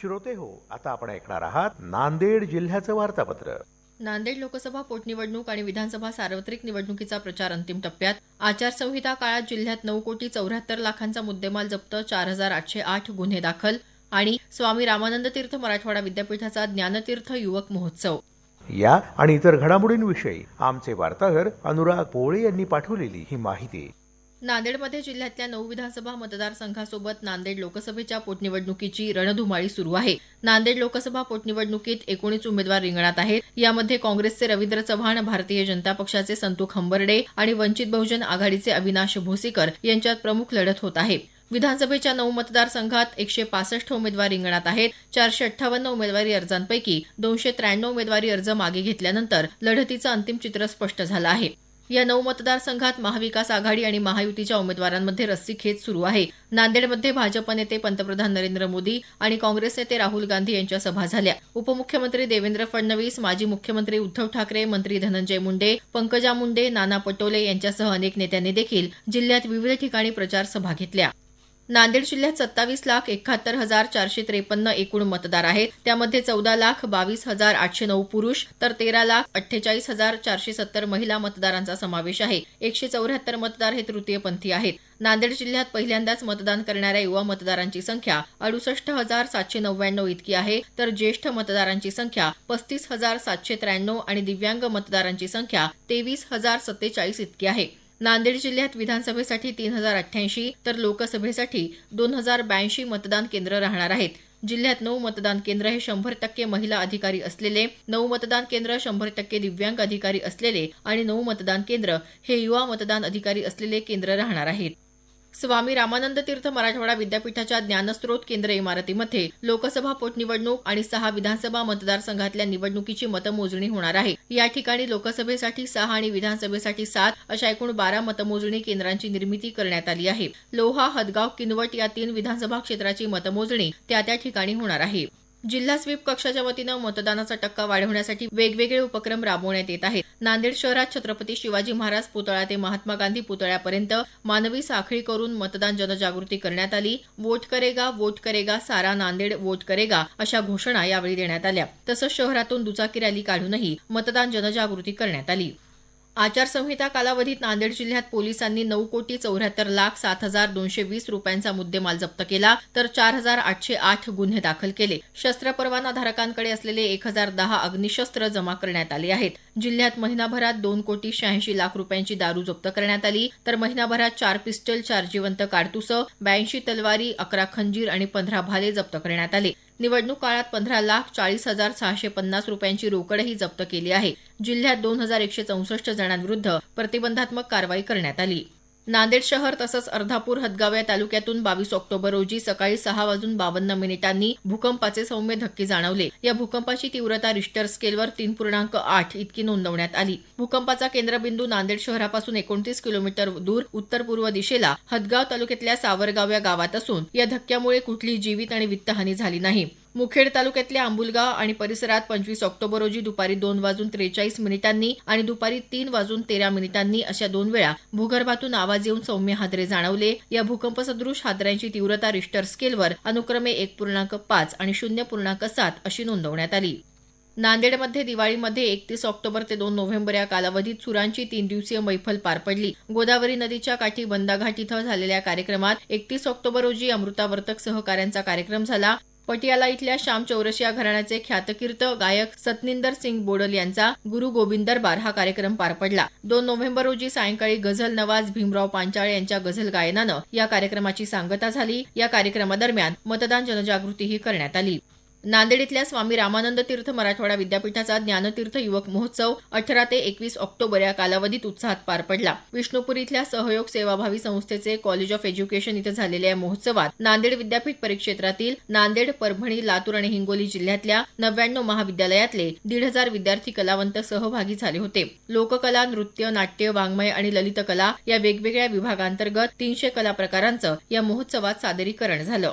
श्रोते हो. आता आपण ऐकणार आहात नांदेड जिल्ह्याचं वार्तापत्र. नांदेड लोकसभा पोटनिवडणूक आणि विधानसभा सार्वत्रिक निवडणुकीचा प्रचार अंतिम टप्प्यात. आचारसंहिता काळात जिल्ह्यात नऊ कोटी चौऱ्याहत्तर लाखांचा मुद्देमाल जप्त चार हजार आठशे आठ गुन्हे दाखल आणि स्वामी रामानंद तीर्थ मराठवाडा विद्यापीठाचा ज्ञानतीर्थ युवक महोत्सव. या आणि इतर घडामोडींविषयी आमचे वार्ताहर अनुराग पोळे यांनी पाठवलेली ही माहिती. नांदेडमध्ये जिल्ह्यातल्या नऊ विधानसभा मतदारसंघासोबत नांदेड लोकसभेच्या पोटनिवडणुकीची रणधुमाळी सुरू आहे. नांदेड लोकसभा पोटनिवडणुकीत एकोणीस उमेदवार रिंगणात आहेत. यामध्ये काँग्रेसचे रवींद्र चव्हाण भारतीय जनता पक्षाचे संतू खंबर्डे आणि वंचित बहुजन आघाडीचे अविनाश भोसीकर यांच्यात प्रमुख लढत होत आहे. विधानसभेच्या नऊ मतदारसंघात एकशे पासष्ट उमेदवार रिंगणात आहेत. चारशे अठ्ठावन्न उमेदवारी अर्जांपैकी दोनशे त्र्याण्णव उमेदवारी अर्ज मागे घेतल्यानंतर लढतीचं अंतिम चित्र स्पष्ट झालं आहे. या नऊ मतदारसंघात महाविकास आघाडी आणि महायुतीच्या उमेदवारांमध्ये रस्सीखेच सुरू आहे. नांदेडमध्ये भाजप नेते पंतप्रधान नरेंद्र मोदी आणि काँग्रेस नेते राहुल गांधी यांच्या सभा झाल्या. उपमुख्यमंत्री देवेंद्र फडणवीस माजी मुख्यमंत्री उद्धव ठाकरे मंत्री धनंजय मुंडे पंकजा मुंडे नाना पटोले यांच्यासह अनेक नेत्यांनी देखील जिल्ह्यात विविध ठिकाणी प्रचार सभा घेतल्या. नांदेड जिल्ह्यात सत्तावीस लाख एकाहत्तर हजार चारशे त्रेपन्न एकूण मतदार आहेत. त्यामध्ये चौदा लाख बावीस हजार आठशे नऊ पुरुष तर तेरा लाख अठ्ठेचाळीस हजार चारशे सत्तर महिला मतदारांचा समावेश आहे. एकशे चौऱ्याहत्तर मतदार हे तृतीयपंथी आहेत. नांदेड जिल्ह्यात पहिल्यांदाच मतदान करणाऱ्या युवा मतदारांची संख्या अडुसष्ट हजार सातशे नव्याण्णव इतकी आहे. तर ज्येष्ठ मतदारांची संख्या पस्तीस हजार सातशे त्र्याण्णव आणि दिव्यांग मतदारांची संख्या तेवीस हजार सत्तेचाळीस इतकी आहे. नांदेड जिल्ह्यात विधानसभेसाठी तीन हजार अठ्ठ्याऐंशी तर लोकसभेसाठी दोन हजार ब्याऐंशी मतदान केंद्र राहणार आहेत. जिल्ह्यात नऊ मतदान केंद्र हे शंभर टक्के महिला अधिकारी असलेले नऊ मतदान केंद्र शंभर टक्के दिव्यांग अधिकारी असलेले आणि नऊ मतदान केंद्र हे युवा मतदान अधिकारी असलेले केंद्र राहणार आहेत. स्वामी रामानंद तीर्थ मराठवाडा विद्यापीठाच्या ज्ञानस्रोत केंद्र इमारतीमध्ये लोकसभा पोटनिवडणूक आणि सहा विधानसभा मतदारसंघातल्या निवडणुकीची मतमोजणी होणार आहे. या ठिकाणी लोकसभेसाठी सहा आणि विधानसभेसाठी सात अशा एकूण बारा मतमोजणी केंद्रांची निर्मिती करण्यात आली आहे. लोहा हदगाव किनवट या तीन विधानसभा क्षेत्राची मतमोजणी त्या त्या ठिकाणी होणार आहे. जिल्हा स्वीप कक्षाच्या वतीनं मतदानाचा टक्का वाढवण्यासाठी वेगवेगळे उपक्रम राबवण्यात येत आहेत. नांदेड शहरात छत्रपती शिवाजी महाराज पुतळा ते महात्मा गांधी पुतळ्यापर्यंत मानवी साखळी करून मतदान जनजागृती करण्यात आली. वोट करेगा वोट करेगा सारा नांदेड वोट करेगा अशा घोषणा यावेळी देण्यात आल्या. तसंच शहरातून दुचाकी रॅली काढूनही मतदान जनजागृती करण्यात आली. आचारसंहिता कालावधीत नांदेड जिल्ह्यात पोलिसांनी नऊ कोटी चौऱ्याहत्तर लाख सात हजार दोनशे वीस रुपयांचा मुद्देमाल जप्त केला तर चार हजार आठशे आठ गुन्हे दाखल केले. शस्त्र परवाना धारकांकडे असलेले एक हजार दहा अग्निशस्त्र जमा करण्यात आले आहेत. जिल्ह्यात महिनाभरात दोन कोटी शहाऐंशी लाख रुपयांची दारू जप्त करण्यात आली तर महिनाभरात चार पिस्टल चार जिवंत काडतुसं ब्याऐंशी तलवारी अकरा खंजीर आणि पंधरा भाले जप्त करण्यात आले. निवडणूक काळात पंधरा लाख चाळीस हजार सहाशे पन्नास रुपयांची रोकडही जप्त केली आहे. जिल्ह्यात दोन हजार एकशे चौसष्ट जणांविरुद्ध प्रतिबंधात्मक कारवाई करण्यात आली. नांदेड शहर तसंच अर्धापूर हदगाव या तालुक्यातून बावीस ऑक्टोबर रोजी सकाळी सहा वाजून बावन्न मिनिटांनी भूकंपाचे सौम्य धक्के जाणवले. या भूकंपाची तीव्रता रिश्टर स्केलवर तीन पूर्णांक आठ इतकी नोंदवण्यात आली. भूकंपाचा केंद्रबिंदू नांदेड शहरापासून एकोणतीस किलोमीटर दूर उत्तर पूर्व दिशेला हदगाव तालुक्यातल्या सावरगाव या गावात असून या धक्क्यामुळे कुठलीही जीवित आणि वित्तहानी झाली नाही. मुखेड तालुक्यातल्या आंबुलगाव आणि परिसरात पंचवीस ऑक्टोबर रोजी दुपारी दोन वाजून त्रेचाळीस मिनिटांनी आणि दुपारी तीन वाजून तेरा मिनिटांनी अशा दोन वेळा भूगर्भातून आवाज येऊन सौम्य हादरे जाणवले. या भूकंपसदृश हादऱ्यांची तीव्रता रिश्टर स्केलवर अनुक्रमे एक पूर्णांक पाच आणि शून्य पूर्णांक सात अशी नोंदवण्यात आली. नांदेडमध्ये दिवाळीमध्ये एकतीस ऑक्टोबर ते दोन नोव्हेंबर या कालावधीत सुरांची तीन दिवसीय मैफल पार पडली. गोदावरी नदीच्या काठी बंदाघाट इथं झालेल्या कार्यक्रमात एकतीस ऑक्टोबर रोजी अमृतावर्तक सहकार्यांचा कार्यक्रम झाला. पटियाला इथल्या श्याम चौरसिया घराण्याचे ख्यातकीर्त गायक सतनिंदर सिंग बोडल यांचा गुरु गोविंद दरबार हा कार्यक्रम पार पडला. दोन नोव्हेंबर रोजी सायंकाळी गझल नवाज भीमराव पांचाळे यांच्या गझल गायनानं या कार्यक्रमाची सांगता झाली. या कार्यक्रमादरम्यान मतदान जनजागृतीही करण्यात आली. नांदेड इथल्या स्वामी रामानंद तीर्थ मराठवाडा विद्यापीठाचा ज्ञानतीर्थ युवक महोत्सव अठरा ते एकवीस ऑक्टोबर या कालावधीत उत्साहात पार पडला. विष्णुपुरी इथल्या सहयोग सेवाभावी संस्थेचे कॉलेज ऑफ एज्युकेशन इथं झालेल्या या महोत्सवात नांदेड विद्यापीठ परिक्षेत्रातील नांदेड परभणी लातूर आणि हिंगोली जिल्ह्यातल्या नव्याण्णव महाविद्यालयातले दीड हजार विद्यार्थी कलावंत सहभागी झाले होते. लोककला नृत्य नाट्य वाङ्मय आणि ललितकला या वेगवेगळ्या विभागांतर्गत तीनशे कला प्रकारांचं या महोत्सवात सादरीकरण झालं.